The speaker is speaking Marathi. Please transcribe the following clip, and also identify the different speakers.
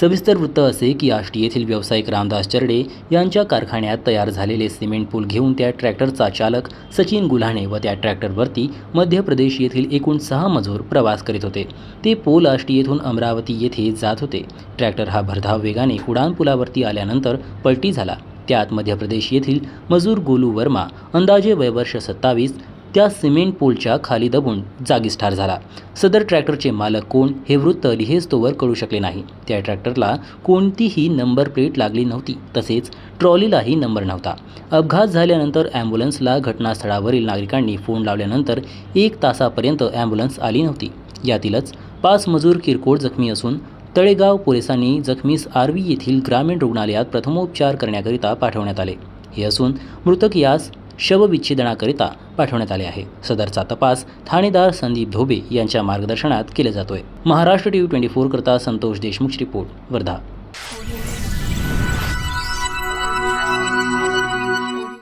Speaker 1: सविस्तर वृत्त असे की आष्टी येथील व्यावसायिक रामदास चरडे यांच्या कारखान्यात तयार झालेले सिमेंट पूल घेऊन त्या ट्रॅक्टरचा चालक सचिन गुल्हाणे व त्या ट्रॅक्टरवरती मध्य प्रदेश येथील एकूण सहा मजूर प्रवास करीत होते. ते पोल आष्टी येथून अमरावती येथे जात होते. ट्रॅक्टर हा भरधाव वेगाने उडान पुलावरती आल्यानंतर पलटी झाला. त्यात मध्य प्रदेश येथील मजूर गोलू वर्मा अंदाजे वयवर्ष सत्तावीस त्या सिमेंट पोलच्या खाली दबून जागीच ठार झाला. सदर ट्रॅक्टरचे मालक कोण हे वृत्त लिहेस्तोवर कळू शकले नाही. त्या ट्रॅक्टरला कोणतीही नंबर प्लेट लागली नव्हती तसेच ट्रॉलीलाही नंबर नव्हता. अपघात झाल्यानंतर ॲम्ब्युलन्सला घटनास्थळावरील नागरिकांनी फोन लावल्यानंतर एक तासापर्यंत ॲम्ब्युलन्स आली नव्हती. यातीलच पाच मजूर किरकोळ जखमी असून तळेगाव पोलिसांनी जखमीस आर्वी येथील ग्रामीण रुग्णालयात प्रथमोपचार करण्याकरिता पाठवण्यात आले. हे असून मृतक यास शवविच्छेदनाकरिता पाठवण्यात आले आहे. सदरचा तपास ठाणेदार संदीप धोबे यांच्या मार्गदर्शनात केला जातोय. Maharashtra T V twenty four करता संतोष देशमुख रिपोर्ट वर्धा.